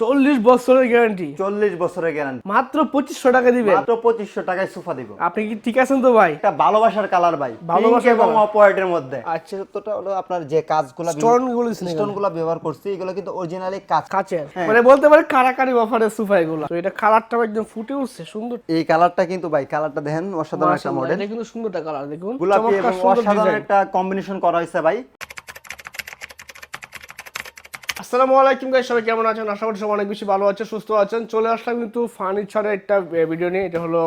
চল্লিশ বছরের গ্যারান্টি চল্লিশ বছরের গ্যারান্টি মাত্র পঁচিশশো টাকা দিবেন মাত্র পঁচিশশো টাকায় সোফা দিব। আপনি কি ঠিক আছেন তো ভাই? একটা ভালোবাসার কালার ভাই। ভালোবাসার এবং। মধ্যে। আচ্ছা তোটা হলো আপনার যে কাজগুলো Stone গুলো ছিল। স্টোনগুলো ব্যবহার করছি এগুলো কিন্তু অরিজিনালি কাজ কাচের। মানে বলতে পারে কারাকারি অফারের সোফা এগুলো। তো এটা কালারটা একদম ফুটে উঠছে সুন্দর। এই কালারটা কিন্তু ভাই কালারটা দেখেন অসাধারণ একটা মডেল এটা কিন্তু সুন্দরটা কালার দেখুন। গোলাপি এবং অসাধারণ একটা কম্বিনেশন করা হয়েছে ভাই। আসসালামু আলাইকুম গাইস সবাই কেমন আছেন? আশা করি সবাই অনেক বেশি ভালো আছেন সুস্থ আছেন। চলে আসলাম কিন্তু ফার্নিচারের একটা ভিডিও নিয়ে। এটা হলো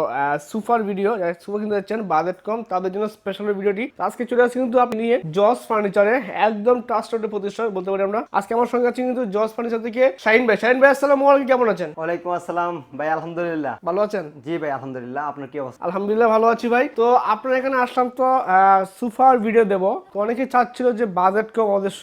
সুপার ভিডিও সুপার কিনতে যাচ্ছেন বাজেট কম তাদের জন্য স্পেশাল ভিডিওটি আজকে চলে আসছি কিন্তু আপনি নিয়ে জস ফার্নিচারে একদম ট্রাস্টেড প্রতিষ্ঠান বলতে পারি আমরা। আজকে আমার সঙ্গে আছে কিন্তু জস ফার্নিচার থেকে শাহিন ভাই। শাহিন ভাই আসসালামু আলাইকুম কেমন আছেন? ওয়ালাইকুম আসসালাম। ভাই আলহামদুলিল্লাহ। ভালো আছেন? জি ভাই আলহামদুলিল্লাহ। আপনার কি অবস্থা? আলহামদুলিল্লাহ ভালো আছি ভাই। তো আপনার এখানে আসলাম তো সুপার ভিডিও দেবো। তো অনেকে চাচ্ছিল যে বাজেট কম আমাদের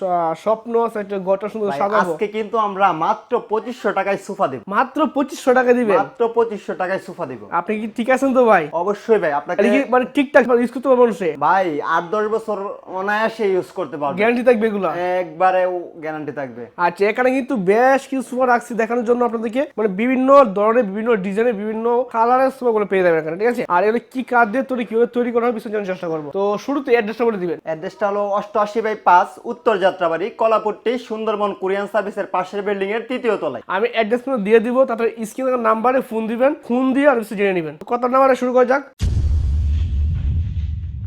স্বপ্ন আছে একটা ঘরটা সুন্দর আজকে কিন্তু আমরা মাত্র পঁচিশশো টাকায় সোফা দিব। মাত্র পঁচিশশো টাকা দিবেন? মাত্র পঁচিশশো টাকায় সোফা দিব। আপনি কি ঠিক আছেন তো ভাই? অবশ্যই ভাই আপনাকে মানে ঠিকঠাক ইউজ করতে পারবেন সে ভাই আট দশ বছর অনায়াসে ইউজ করতে পারবে। গ্যারান্টি থাকবে এগুলো? একবারে গ্যারান্টি থাকবে। আচ্ছা এখানে কিন্তু বেশ কিছু সুপার রাখছি দেখানোর জন্য আপনাদেরকে। মানে বিভিন্ন ধরনের বিভিন্ন ডিজাইনের বিভিন্ন কালারের সুপারগুলো পেয়ে যাবেন এখানে ঠিক আছে? আর এগুলো কি কাজ দিয়ে তৈরি কীভাবে তৈরি করা হয় বিষয় জানার চেষ্টা করব। তো শুরুতে অ্যাড্রেসটা বলে দিবেন। অ্যাড্রেসটা হলো অষ্টআশি বাই পাঁচ উত্তর যাত্রাবাড়ি কলাপট্টি সুন্দরবন কোরিয়ান সার্ভিসের পাশের বিল্ডিং এর তৃতীয় তলায়। আমি অ্যাড্রেস দিয়ে দিব, তারপরে স্ক্রিনের নাম্বারে ফোন দিবেন ফোন দিয়ে আর কিছু জেনে নেবেন। কত নাম্বারে শুরু করা যাক।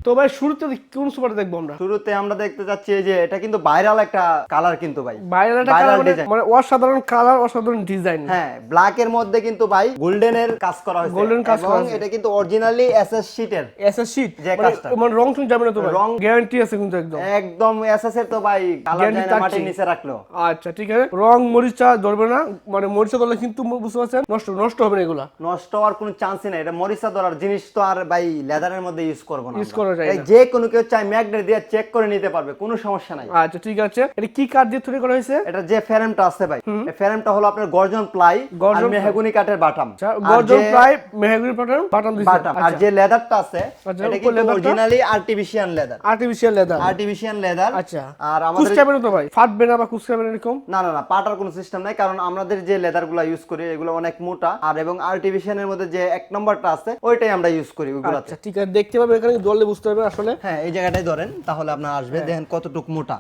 তো ভাই শুরুতে কোন সুপারটা দেখব আমরা? শুরুতে আমরা দেখতে যাচ্ছি এই যে এটা কিন্তু ভাইরাল একটা কালার কিন্তু ভাই। বাইরের একটা কালার মানে মানে অসাধারণ কালার অসাধারণ ডিজাইন হ্যাঁ ব্ল্যাক এর মধ্যে কিন্তু ভাই গোল্ডেন এর কাজ করা হয়েছে। Golden কাজ করা হয়েছে। এটা কিন্তু অরিজিনালি এসএস শীটের এসএস শীট যে কাজটা। মানে রং টং যাবে না তো ভাই? রং- গ্যারান্টি আছে কিন্তু একদম। একদম এসএস এর তো ভাই কালার মাটির নিচে রাখল। আচ্ছা ঠিক আছে। রং মরিচা ধরবে না। মানে মরিচা ধরলে কিন্তু বুঝতে পারছেন নষ্ট নষ্ট হবে না এগুলা। নষ্ট হওয়ার কোনো চান্সই নাই। এটা মরিচা ধরার জিনিস তো আর ভাই লেদারের মধ্যে ইউজ করব না Use আমরা। যায় যে কোনো কেউ চাই ম্যাগনেট দিয়ে চেক করে নিতে পারবে কোনো সমস্যা নাই। আচ্ছা ঠিক আছে। এটা কি কাঠ দিয়ে তৈরি করা হয়েছে? এটা যে ফ্রেমটা আছে ভাই এই ফ্রেমটা হলো আপনার গর্জন প্লাই আর গর্জন মেহগুনি কাঠের বাটাম। আচ্ছা গর্জন মেহগুনি প্যাটার্ন বাটন দিছে। বাটাম আর যে লেদারটা আছে আচ্ছা, এটা leatherটা? Originally artificial leather artificial leather artificial leather আচ্ছা। আর আমাদের কুচকাবে না তো ভাই? ফাটবে না বা কুচকাবে না এরকম? না না না পাটার কোনো সিস্টেম নাই কারণ আমাদের যে লেদারগুলা ইউজ করি এগুলো অনেক মোটা। আর এবং আর্টিফিশিয়ালের মধ্যে যে এক নম্বরটা আছে ওইটাই আমরা ইউজ করি ওইগুলাতে। আচ্ছা ঠিক আছে দেখতে পাবে এখানে দলে বুঝতে পারবে আসলে। হ্যাঁ এই জায়গাটাই ধরেন তাহলে আপনার আসবে। দেখেন কতটুক মোটা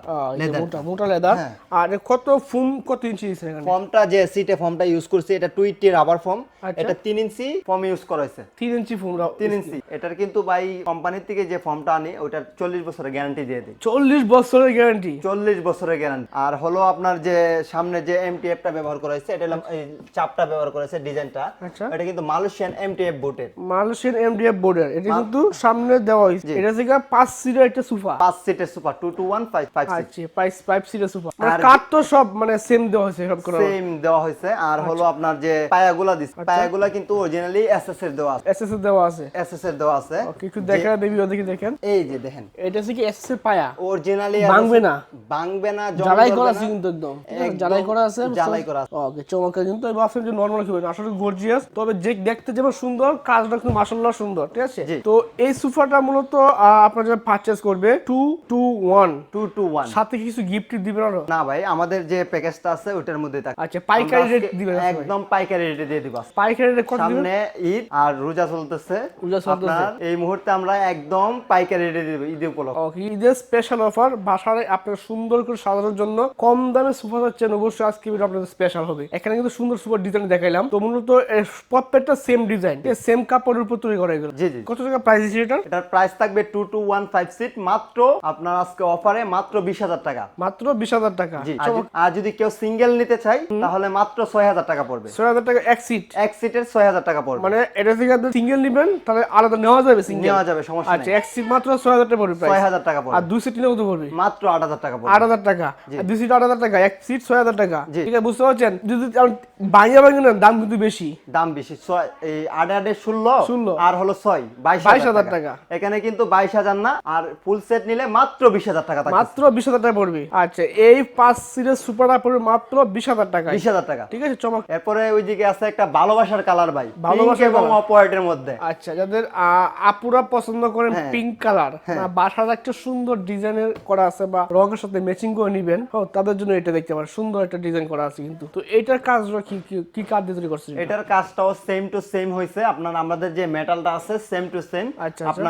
মোটা মোটা লেদার হ্যাঁ। আর কত ফুম কত ইঞ্চি ফর্মটা যে সিটে ফর্মটা ইউজ করছি এটা টুইটি রাবার ফর্ম আচ্ছা। এটা তিন ইঞ্চি ফর্ম ইউজ করা হয়েছে। তিন ইঞ্চি ফুম তিন ইঞ্চি এটার কিন্তু ভাই কোম্পানির থেকে যে ফর্মটা আনি ওটার চল্লিশ বছরের গ্যারান্টি দিয়ে দিই। চল্লিশ বছরের গ্যারান্টি চল্লিশ বছরের গ্যারান্টি আর হলো আপনার যে সামনে যে এমটিএফটা ব্যবহার করা হয়েছে এটা এই চাপটা ব্যবহার করেছে ডিজাইনটা। আচ্ছা। এটা কিন্তু মালয়েশিয়ান এমটিএফ বুটের মালয়েশিয়ান এমডিএফ বোর্ডের এটা কিন্তু সামনে দেওয়া হয়েছে। এটা থেকে সিটের একটা সোফা। সিটের টু আচ্ছা সিটের সোফা। মানে আর- কাঠ তো সব মানে সেম দেওয়া হয়েছে সব করা। সেম দেওয়া হয়েছে। আর আচ্ছা। হলো আপনার যে পায়াগুলা দিচ্ছে পায়াগুলা কিন্তু অরিজিনালি এসএস এর দেওয়া আছে। এসএস দেওয়া আছে। এসএস এর দেওয়া আছে। ওকে একটু দেখেন দেবী ওদিকে দেখেন। এই যে দেখেন। এটা হচ্ছে এসএস এর পায়া। অরিজিনালি ভাঙবে না। ভাঙবে না জ্বালাই করা আছে কিন্তু একদম। একদম জ্বালাই করা আছে। জ্বালাই করা আছে। ওকে চমৎকার। কিন্তু এই ভাবছেন যে নরমাল কি আসলে গর্জিয়াস তবে যে দেখতে যেমন সুন্দর কাজটা কিন্তু মাশাআল্লাহ সুন্দর। ঠিক আছে? তো এই সোফাটা মূলত আপনারা যারা পারচেজ করবে two two one two two one সাথে কিছু গিফট দিবেন না ভাই আমাদের যে প্যাকেজটা আছে ওটার মধ্যে থাকে। আচ্ছা পাইকারি রেট দিবেন একদম পাইকারি রেটে দিয়ে দিব। পাইকারি রেট কত দিবেন? সামনে ঈদ আর রোজা চলতেছে। রোজা চলতেছে। আপনার এই মুহূর্তে আমরা একদম পাইকারি রেটে দিব ঈদ উপলক্ষে। ওকে ঈদের স্পেশাল অফার বাসায় আপনার সুন্দর করে সাজানোর জন্য কম দামে সোফা যাচ্ছেন অবশ্যই আজকে ভিডিও আপনাদের স্পেশাল হবে। এখানে কিন্তু সুন্দর সুপার ডিজাইন দেখাইলাম। তো মূলত প্রত্যেকটা সেম ডিজাইন সেম কাপড়ের উপর তৈরি করা এগুলো। জি জি। কত টাকা প্রাইস এটার? এটার প্রাইস থাকবে two two one five seat মাত্র আপনার আজকে অফারে মাত্র বিশ হাজার টাকা। মাত্র বিশ হাজার টাকা। আর যদি- কেউ সিঙ্গেল নিতে চাই তাহলে মাত্র ছয় হাজার টাকা পড়বে। ছয় হাজার টাকা এক সিট এক সিটের ছয় হাজার টাকা পড়বে। মানে এটা থেকে আপনি সিঙ্গেল নেবেন তাহলে আলাদা নেওয়া যাবে সিঙ্গেল নেওয়া যাবে সমস্যা আচ্ছা এক সিট মাত্র ছয় হাজার টাকা পড়বে ছয় হাজার টাকা পড়বে। আর দুই সিট নিলে কত পড়বে। মাত্র আট হাজার টাকা পড়বে। আট হাজার টাকা। দুই সিট আট হাজার টাকা এক সিট ছয় হাজার টাকা। ঠিক আছে বুঝতে পারছেন? যদি বাইরে বাইরে নেন দাম কিন্তু বেশি। দাম বেশি। ছয় এই আটে আটে ষোলো 16 আর হলো ছয় বাইশ 22,000 হাজার। টাকা। এখানে কিন্তু কিন্তু বাইশ হাজার না আর ফুল সেট নিলে মাত্র বিশ হাজার টাকা মাত্র বিশ হাজার টাকা পড়বে। আচ্ছা এই পাঁচ সিরিজ সুপারটা পড়বে মাত্র বিশ হাজার টাকা বিশ হাজার টাকা। ঠিক আছে চমক এরপরে ওইদিকে আছে একটা ভালোবাসার কালার ভাই ভালোবাসা এবং। অপোয়ার্টের মধ্যে। আচ্ছা যাদের আপুরা পছন্দ করেন। পিঙ্ক কালার বাসার একটা সুন্দর ডিজাইনের করা আছে বা রঙের সাথে ম্যাচিং করে নিবেন তাদের জন্য এটা দেখতে পারেন। সুন্দর একটা ডিজাইন করা আছে কিন্তু। তো এটার কাজটা কি কি- কাজ দিয়ে তৈরি করছে এটার কাজটাও সেম টু সেম হয়েছে আপনার আমাদের যে মেটালটা আছে সেম টু সেম আচ্ছা, আচ্ছা।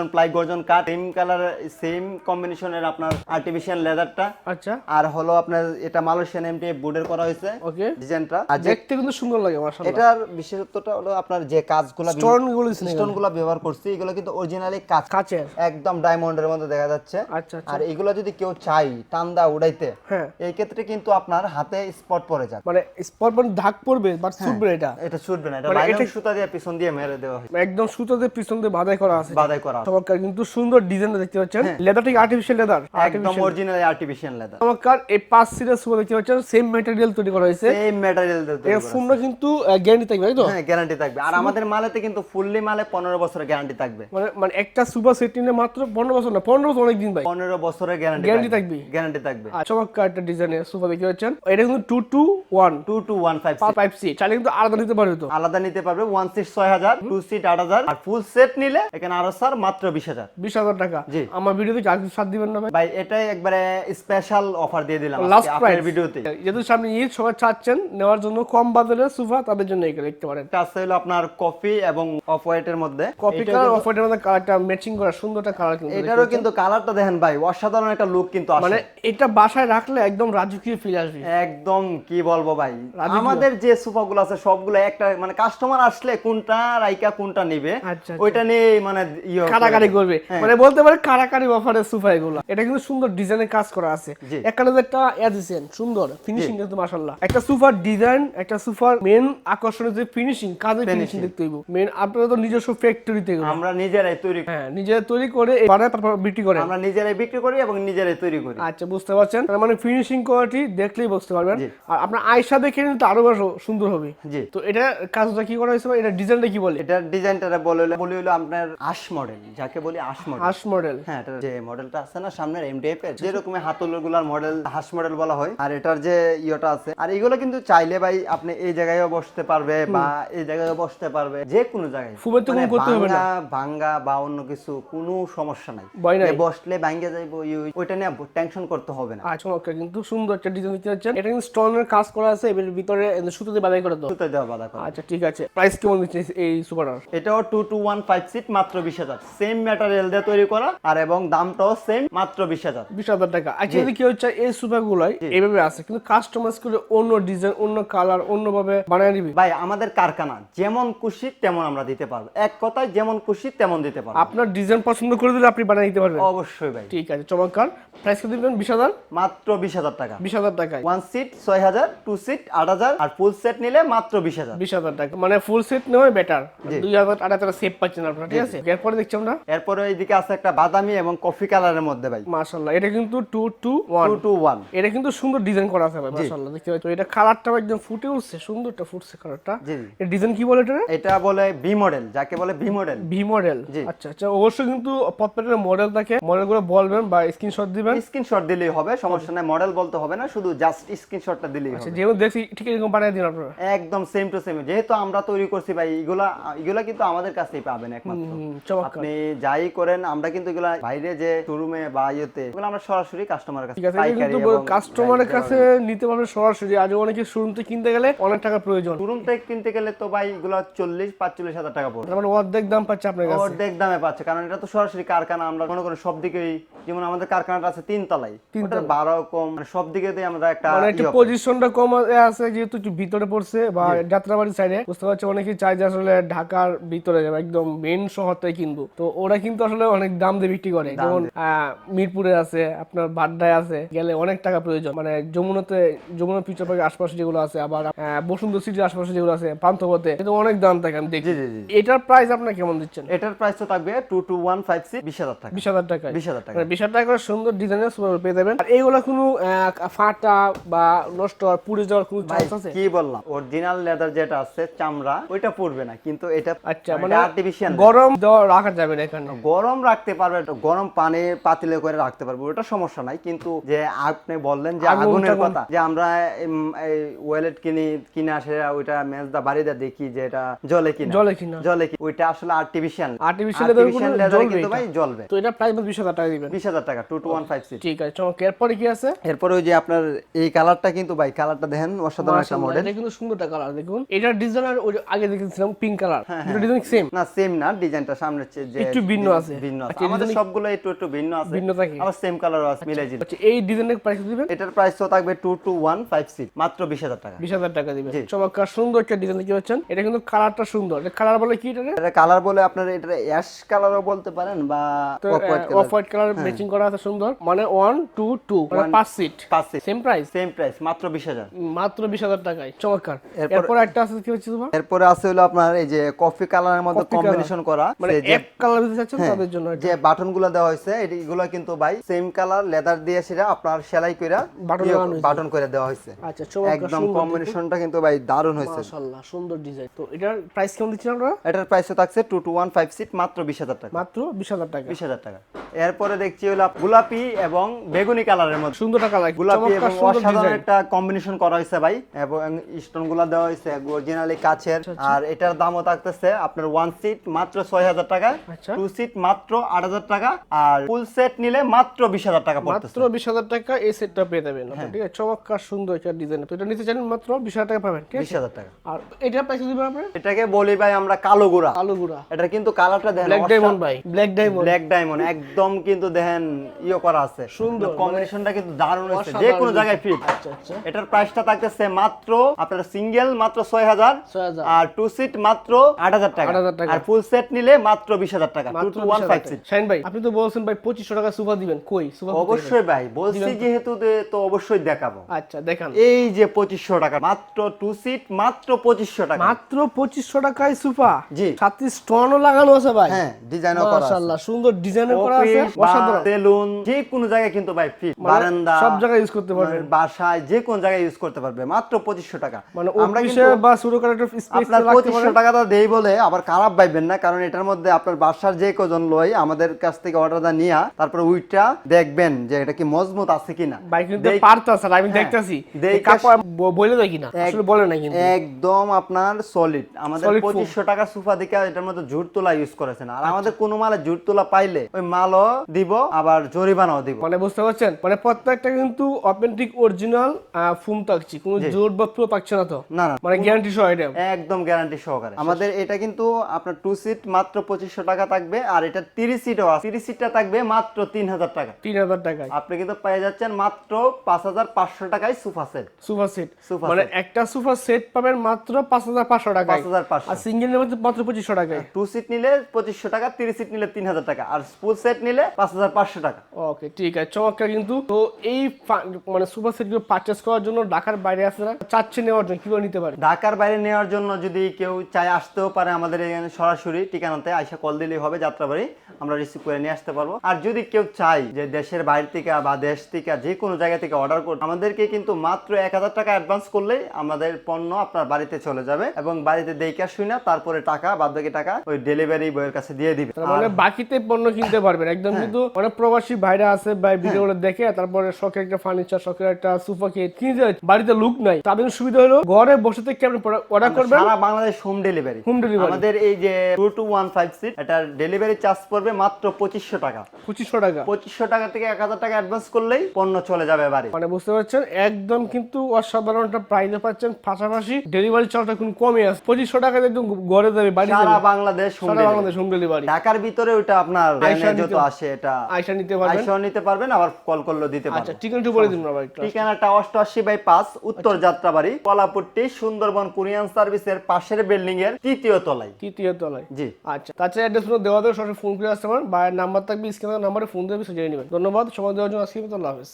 গর্জন প্লাই গর্জন কাট সেম কালার সেম কম্বিনেশনের আপনার আর্টিফিশিয়াল লেদারটা আচ্ছা। আর হলো আপনার এটা মালয়েশিয়ান এমটি বোর্ডের করা হয়েছে। ওকে ডিজাইনটা আর দেখতে কিন্তু সুন্দর লাগে মাশাআল্লাহ। এটার বিশেষত্বটা হলো আপনার যে কাজগুলো স্টোনগুলো স্টোনগুলো ব্যবহার করছি এগুলো কিন্তু অরিজিনালি কাজ কাচের। একদম ডায়মন্ডের মধ্যে দেখা যাচ্ছে। আচ্ছা আচ্ছা। আর এগুলো যদি কেউ চাই টান্দা উড়াইতে হ্যাঁ। এই ক্ষেত্রে কিন্তু আপনার হাতে স্পট পড়ে যায় মানে স্পট মানে দাগ পড়বে বাট হ্যাঁ। ছুটবে এটা। এটা ছুটবে না এটা মানে এটা- সুতা দিয়ে পিছন দিয়ে মেরে দেওয়া হয় একদম সুতোতে পিছন দিয়ে বাধাই করা আছে। বাদাই করা। চমৎকার কিন্তু সুন্দর ডিজাইন দেখতে পাচ্ছেন। লেদার ঠিক আর্টিফিশিয়াল লেদার একদম অরিজিনাল আর্টিফিশিয়াল লেদার চমৎকার এই পাঁচ সিরিজ সুপার দেখতে পাচ্ছেন সেম ম্যাটেরিয়াল তৈরি করা হয়েছে। এই ম্যাটেরিয়াল এর ফোনটা কিন্তু গ্যারান্টি থাকবে তাই তো? হ্যাঁ গ্যারান্টি থাকবে। আর আমাদের মালেতে কিন্তু ফুললি মালে পনেরো বছরের গ্যারান্টি থাকবে। মানে মানে একটা সুপার সেট মাত্র পনেরো বছর না পনেরো বছর অনেক দিন ভাই। পনেরো বছরের গ্যারান্টি Guarantee থাকবে? গ্যারান্টি থাকবে। চমৎকার একটা ডিজাইনের সুপার দেখতে পাচ্ছেন। এটা কিন্তু two two one two two one five five C চাইলে কিন্তু আলাদা নিতে পারবে তো। আলাদা নিতে পারবে। ওয়ান সিট ছয় হাজার টু সিট আট হাজার। আর ফুল সেট নিলে এখানে আরও স্যার মাত্র বিশ হাজার। বিশ হাজার টাকা। জি। আমার ভিডিওতে আর কিছু সাথ দিবেন না ভাই? ভাই এটাই একবারে স্পেশাল অফার দিয়ে দিলাম লাস্ট প্রাইস ভিডিওতে। যেহেতু সামনে ঈদ সবাই চাচ্ছেন নেওয়ার জন্য কম বাজারের সুফা তাদের জন্য এগুলো দেখতে পারেন এটা আছে হলো আপনার কফি এবং অফ হোয়াইটের মধ্যে। এটাও কালার অফ হোয়াইটের মধ্যে কালারটা ম্যাচিং করা সুন্দর একটা কালার কিন্তু এটারও কিন্তু কালারটা দেখেন ভাই অসাধারণ একটা লুক কিন্তু আসে। মানে এটা বাসায় রাখলে একদম রাজকীয় ফিল আসবে। একদম কি বলব ভাই? আমাদের যে সোফাগুলো আছে সবগুলো একটা মানে কাস্টমার আসলে কোনটা রাইকা কোনটা নিবে আচ্ছা, আচ্ছা। ওইটা নিয়ে মানে ইয়ে। কারাকারি করবে। হ্যাঁ। মানে বলতে পারে কারাকারি অফারের সোফা এগুলো। এটা কিন্তু সুন্দর ডিজাইনের কাজ করা আছে। যে একটা ইয়া সুন্দর ফিনিশিং কিন্তু মাশাআল্লাহ। একটা সোফার ডিজাইন একটা সোফার মেন আকর্ষণীয় যে ফিনিশিং কাজের ফিনিশিং দেখতে হইব। মেন আপনারা তো নিজস্ব ফ্যাক্টরিতে আমরা নিজেরাই তৈরি হ্যাঁ নিজেরা তৈরি করে বানায় তারপর বিক্রি করেন। আমরা নিজেরাই বিক্রি করি এবং নিজেরাই তৈরি করি। আচ্ছা বুঝতে পারছেন? তার মানে ফিনিশিং কোয়ালিটি দেখলেই বুঝতে পারবেন। আর আপনার আয়সা দেখে নিলে তো আরও বেশ সুন্দর হবে। জি। তো এটা কাজটা কি করা হয়েছে এটা ডিজাইনটা কি বলে? এটার ডিজাইনটা বলে হলো আপনার আশ মডেল যাকে বলি আশ মডেল হাস মডেল হ্যাঁ এটার যে মডেলটা আছে না সামনের এমডিএফ এর যেরকম হাতলগুলার মডেল হাস মডেল বলা হয়। আর এটার যে ইয়েটা আছে আর এগুলো কিন্তু চাইলে ভাই আপনি এই জায়গায়ও বসতে পারবে বা এই জায়গায়ও বসতে পারবে। যে কোনো জায়গায়। তো মানে করতে হবে না। ভাঙ্গা বা অন্য কিছু কোনো সমস্যা নাই। যে বসলে ভাঙ্গে যাইবো ওইটা নিয়ে টেনশন করতে হবে না। আচ্ছা ওকে কিন্তু সুন্দর একটা ডিজাইন দিতে যাচ্ছেন এটা কিন্তু স্টোনের কাজ করা আছে এর ভিতরে সুতো দিয়ে বাঁধাই করে তো সুতো দেওয়া বাধা করা। আচ্ছা ঠিক আছে। প্রাইস কেমন দিচ্ছে এই সুপারটার? এটাও two two one five seat মাত্র বিশ হাজার। সেম ম্যাটেরিয়াল দিয়ে তৈরি করা আর এবং দামটাও সেম মাত্র বিশ হাজার। বিশ হাজার টাকা। আচ্ছা যদি কি হচ্ছে এই সুপার গুলাই এইভাবে আছে কিন্তু কাস্টমাইজ করে অন্য ডিজাইন অন্য কালার অন্যভাবে বানায় নিবি ভাই আমাদের কারখানা যেমন খুশি তেমন আমরা দিতে পারব। এক কথায় যেমন খুশি তেমন দিতে পারব। আপনার ডিজাইন পছন্দ করে দিলে আপনি বানিয়ে দিতে পারবেন? অবশ্যই ভাই। ঠিক আছে চমৎকার। প্রাইস কত দিবেন? বিশ হাজার? মাত্র বিশ হাজার টাকা। বিশ হাজার টাকায়। ওয়ান সিট ছয় হাজার টু সিট আট হাজার আর ফুল সেট নিলে মাত্র বিশ হাজার। বিশ হাজার টাকা। মানে ফুল সেট নেওয়াই বেটার দুই হাজার আড়াই হাজার সেভ পাচ্ছেন আপনারা ঠিক আছে? এরপরে দেখছি আমরা এরপরে এইদিকে আছে একটা বাদামি এবং কফি কালারের মধ্যে ভাই। মাশাল্লাহ এটা কিন্তু two two one two two one এটা কিন্তু সুন্দর ডিজাইন করা আছে ভাই মাশাআল্লাহ দেখতে পাচ্ছ এটা কালারটাও একদম ফুটে উঠছে সুন্দরটা ফুটছে কালারটা এর ডিজাইন কি বলে এটা এটা বলে বি মডেল যাকে বলে বি মডেল ভি মডেল। আচ্ছা আচ্ছা অবশ্যই কিন্তু প্রত্যেকটা মডেল থাকে মডেলগুলো বলবেন বা স্ক্রিনশট দিবেন। স্ক্রিনশট দিলেই হবে সমস্যা নাই মডেল বলতে হবে না শুধু জাস্ট স্ক্রিনশটটা দিলেই হবে। যেহেতু দেখছি ঠিক এরকম বানিয়ে দিন আপনারা। একদম সেম টু সেম যেহেতু আমরা তৈরি করছি ভাই এগুলা এগুলা কিন্তু আমাদের কাছেই পাবেন একমাত্র। আপনি যাই করেন আমরা কিন্তু এগুলা বাইরে যে শোরুমে বা ইয়েতে এগুলো আমরা সরাসরি কাস্টমারের কাছে পাইকারি কাস্টমারের কাছে নিতে পারবে সরাসরি। আজ অনেকে শোরুম থেকে কিনতে গেলে অনেক টাকা প্রয়োজন। শোরুম থেকে কিনতে গেলে তো ভাই এগুলো চল্লিশ পাঁচচল্লিশ হাজার টাকা পড়বে। মানে অর্ধেক দাম পাচ্ছে আপনার কাছে। অর্ধেক দামে পাচ্ছে কারণ এটা তো সরাসরি কারখানা আমরা মনে করেন সব দিকেই যেমন আমাদের কারখানাটা আছে তিন তলায় বারো কম মানে সব দিকে আমরা একটা মানে একটু ইয়ে পজিশনটা কম আছে যেহেতু একটু ভিতরে পড়ছে বা যাত্রাবাড়ি সাইডে বুঝতে পারছি অনেকে চাই যে আসলে ঢাকার ভিতরে যাবে একদম মেন শহরটাই কিনবো। তো ওরা কিন্তু আসলে অনেক দাম দিয়ে বিক্রি করে। যেমন মিরপুরে আছে আপনার বাড্ডায় আছে গেলে অনেক টাকা প্রয়োজন। মানে যমুনাতে যমুনা ফিউচার পার্কের আশপাশে যেগুলো আছে আবার বসুন্ধরা সিটির আশপাশে যেগুলো আছে পান্থপথে কিন্তু অনেক দাম থাকে আমি দেখি। এটার প্রাইস আপনার কেমন দিচ্ছেন? এটার প্রাইস তো থাকবে two two one five six বিশ হাজার টাকা। বিশ হাজার টাকায়। বিশ হাজার টাকা। মানে বিশ হাজার টাকা সুন্দর ডিজাইনের সুপার পেয়ে যাবেন। আর এইগুলো কোনো ফাটা বা নষ্ট হওয়ার পুড়ে যাওয়ার কোনো চান্স আছে? কি বললাম? অরিজিনাল লেদার যেটা আছে চামড়া ওইটা পড়বে না কিন্তু এটা আচ্ছা মানে আর্টিফিশিয়াল গরম রাখা যাবে না। এখানে গরম রাখতে পারবে গরম পানি পাতিলে করে রাখতে পারবে ওটা সমস্যা নাই। কিন্তু যে আপনি বললেন যে আগুনের কথা যে আমরা এই ওয়েলেট কিনি কিনে আসে ওইটা মেজদা বাড়িতে দেখি যে এটা জলে কিনা। জলে কিনা। জলে কি ওইটা আসলে আর্টিফিশিয়ালগুলো জ্বলবে কিন্তু ভাই জ্বলবে। তো এটা প্রাইস বিশ হাজার টাকা দিবেন। বিশ হাজার টাকা two two one five six ঠিক আছে চমক এরপরে কি আছে? এরপরে ওই যে আপনার এই কালারটা কিন্তু ভাই কালারটা দেখেন অসাধারণ একটা মডেল এটা কিন্তু সুন্দর একটা কালার দেখুন। এটা ডিজাইন আর ওই আগে দেখেছিলাম পিঙ্ক কালার হ্যাঁ, দুটো ডিজাইন সেম না সেম না ডিজাইনটা সামনে হচ্ছে যে একটু ভিন্ন আছে। ভিন্ন আছে। আচ্ছা, আমাদের সবগুলো একটু একটু ভিন্ন আছে। ভিন্ন থাকে। আবার সেম কালারও আছে মিলাই দিন আচ্ছা এই ডিজাইনের প্রাইস দিবেন? এটার প্রাইস তো থাকবে two two one five six মাত্র বিশ হাজার টাকা। বিশ হাজার টাকা দিবেন। চমৎকার সুন্দর একটা ডিজাইন দেখতে পাচ্ছেন। এটা কিন্তু কালারটা সুন্দর। এটা কালার বলে কি এটা এটা কালার বলে আপনার এটা অ্যাশ কালারও বলতে পারেন বা off white off colour white colour matching করা আছে সুন্দর। মানে ওয়ান টু টু মানে One- পাঁচ সিট পাঁচ seat same price same price মাত্র বিশ হাজার। মাত্র বিশ হাজার টাকায়। চমৎকার। এরপর- এরপর একটা আছে কি হচ্ছে তোমার? এরপরে আছে হলো আপনার এই যে কফি কালারের মধ্যে কম্বিনেশন করা। মানে এক কালার দিতে চাচ্ছেন হ্যাঁ, তাদের জন্য যে বাটনগুলো দেওয়া হয়েছে এগুলো কিন্তু ভাই সেম কালার লেদার দিয়ে সেটা আপনার সেলাই Button বাটন করে দেওয়া হয়েছে। আচ্ছা একদম কম্বিনেশনটা কিন্তু ভাই দারুণ হয়েছে। মাশাআল্লাহ সুন্দর ডিজাইন তো এটার প্রাইস কেমন দিচ্ছেন আমরা এটার প্রাইস থাকছে two two one five seat মাত্র বিশ হাজার টাকা। মাত্র বিশ হাজার টাকা। বিশ হাজার টাকা। এরপরে দেখছি হলো গোলাপি এবং বেগুনি কালারের মধ্যে। সুন্দর টাকা লাগে গোলাপি এবং অসাধারণ একটা কম্বিনেশন করা হয়েছে ভাই এবং স্টোনগুলা দেওয়া হয়েছে অরিজিনালি কাছের। আচ্ছা, আর এটার দামও থাকতেছে আপনার ওয়ান সিট মাত্র ছয় হাজার টাকা। আচ্ছা। টু সিট মাত্র আট হাজার টাকা আর ফুল সেট নিলে মাত্র বিশ হাজার টাকা মাত্র বিশ হাজার টাকা এই সেটটা পেয়ে যাবেন। হ্যাঁ। ঠিক আছে চমৎকার সুন্দর একটা ডিজাইন তো এটা নিতে চান মাত্র বিশ হাজার টাকা পাবেন বিশ হাজার টাকা। আর এটার প্রাইস দিবেন আপনি এটাকে বলি ভাই আমরা কালো গোড়া। আলু গুঁড়া। এটা কিন্তু কালারটা দেখেন ব্ল্যাক ডায়মন্ড ভাই ব্ল্যাক ডায়মন্ড ব্ল্যাক ডায়মন্ড একদম কিন্তু দেখেন ইয়ে করা আছে। সুন্দর, কম্বিনেশনটা কিন্তু দারুণ হয়েছে। যে কোনো জায়গায় ফিট আচ্ছা আচ্ছা। এটার প্রাইসটা থাকতেছে মাত্র আপনার সিঙ্গেল মাত্র ছয় হাজার আর টু সিট মাত্র আট হাজার টাকা। 8,000 টাকা। আর ফুল সেট নিলে মাত্র বিশ হাজার টাকা। শাইন ভাই আপনি তো বলছেন ভাই পঁচিশশো টাকা দিবেন। কই? অবশ্যই ভাই বলছি যেহেতু তো অবশ্যই দেখাবো। আচ্ছা দেখান। এই যে পঁচিশশো টাকা মাত্র টু সিট মাত্র পঁচিশশো টাকা। মাত্র পঁচিশশো টাকায় জি। সাথে স্টোনও লাগানো আছে ভাই। হ্যাঁ ডিজাইনও করা মাশাআল্লাহ সুন্দর করা আছে। অসাধারণ। সেলুন যে কোনো জায়গায় কিন্তু ভাই মানে বারান্দা সব জায়গায় ইউজ করতে পারবেন। বাসায় যে কোন জায়গায় ইউজ করতে পারবে। মাত্র পঁচিশশো টাকা। মানে আমরা কিন্তু বা ছোট করে স্পেস আপনার পঁচিশশো টাকাটা দেই বলে আবার খারাপ পাইবেন না কারণ এটার মধ্যে আপনার বাসার যে কজন লই আমাদের কাছ থেকে অর্ডারটা নিয়া তারপরে উইটা দেখবেন যে এটা কি মজবুত আছে কিনা। বাইক দেখ- স্যার আমি হ্যাঁ, দেখতাছি। বলে দেয় কিনা? আসলে বলে না কিন্তু। একদম আপনার সলিড আমাদের Solid foam। পঁচিশশো টাকা সোফা দিকে এটার মধ্যে জুট তোলা ইউজ করেছেন। আর আমাদের কোনো মালে জুট তোলা পাইলে ওই মালও দিব আবার জরিমানাও দিব। মানে বুঝতে পারছেন? মানে প্রত্যেকটা কিন্তু অথেন্টিক অরিজিনাল ফুম থাকছে। কোনো জোর বা প্রো থাকছে না তো? না না। মানে গ্যারান্টি সহ এটা একদম গ্যারান্টি সহকারে। আমাদের এটা কিন্তু আপনার টু সিট মাত্র পঁচিশশো টাকা থাকবে আর এটা তিরিশ সিটও আছে। তিরিশ সিটটা থাকবে মাত্র তিন হাজার টাকা। তিন হাজার টাকায়। আপনি কিন্তু পেয়ে যাচ্ছেন মাত্র পাঁচ হাজার পাঁচশো টাকায় সোফা সেট। সেট। মানে একটা সেট পাবেন মাত্র পাঁচ হাজার পাঁচশো টাকায়। পাঁচ হাজার পাঁচশো। আর সিঙ্গেল তো মাত্র পঁচিশশো টাকায়। টু সিট নিলে পঁচিশশো টাকা তিরিশ সিট নিলে তিন হাজার টাকা। আর ফুল সেট নিলে পাঁচ হাজার পাঁচশো টাকা। ওকে ঠিক আছে। চমৎকার কিন্তু। তো এই মানে সুপার সেটগুলো পারচেস করার জন্য ঢাকার বাইরে আসে না? চাচ্ছে নেওয়ার জন্য কীভাবে নিতে পারে? ঢাকার বাইরে নেওয়ার জন্য যদি কেউ চায় আসতেও পারে আমাদের এখানে সরাসরি ঠিকানাতে আইসা কল দিলেই হবে। যাত্রাবাড়ি আমরা রিসিভ করে নিয়ে আসতে পারব। আর যদি কেউ চাই যে দেশের বাইরে থেকে বা দেশ থেকে যে কোনো জায়গা থেকে অর্ডার করতে আমাদেরকে কিন্তু মাত্র এক হাজার টাকা অ্যাডভান্স করলেই আমাদের পণ্য আপনার বাড়িতে চলে যাবে এবং বাড়িতে দেখে না তারপরে টাকা বাদ বাকি টাকা ওই ডেলিভারি বয়ের কাছে দিয়ে দিবে। মানে বাকিতে পণ্য কিনতে পারবেন। একদম হ্যাঁ। কিন্তু অনেক প্রবাসী ভাইরা আছে বা ভিডিওগুলো দেখে তারপরে শখের একটা ফার্নিচার শখের একটা সোফা কে কিনতে হয়, বাড়িতে লুক নাই। তাদের সুবিধা হলো ঘরে বসে থেকে আপনি অর্ডার করবেন। সারা Bangladesh home delivery home delivery আমাদের এই যে two two one five seat এটার ডেলিভারি চার্জ পড়বে মাত্র পঁচিশশো টাকা। পঁচিশশো টাকা। পঁচিশশো টাকা থেকে এক হাজার টাকা অ্যাডভান্স করলেই পণ্য চলে যাবে বাড়ি। মানে বুঝতে পারছেন? একদম কিন্তু অসাধারণ একটা প্রাইজে পাচ্ছেন। পাশাপাশি ডেলিভারি চার্জটা কিন্তু কমে আছে পঁচিশশো টাকাতে একদম ঘরে যাবে বাড়ি সারা বাংলাদেশ সারা বাংলাদেশ হোম ডেলিভারি ঢাকার ভিতরে ওইটা আপনার যত আসে এটা আইসা নিতে পারবেন? আইসাও নিতে পারবেন আবার কল করলেও দিতে আচ্ছা পারবেন। ঠিকানাটা বলে দিন ভাই একটু ঠিকানাটা অষ্টআশি বাই পাঁচ উত্তর যাত্রাবাড়ি কলাপুট্টি সুন্দরবন কুরিয়ান সার্ভিসের পাশের বিল্ডিং এর তৃতীয় তলায়। তৃতীয় তলায়। জি। আচ্ছা তাছাড়া অ্যাড্রেস দেওয়া দেবে সরাসরি ফোন করে আসতে পারেন। বা নাম্বার থাকবে স্ক্রিনে নাম্বারে ফোন দেবে জেনে নেবেন ধন্যবাদ, সময় দেওয়ার জন্য আজকে তো আল্লাহ হাফেজ।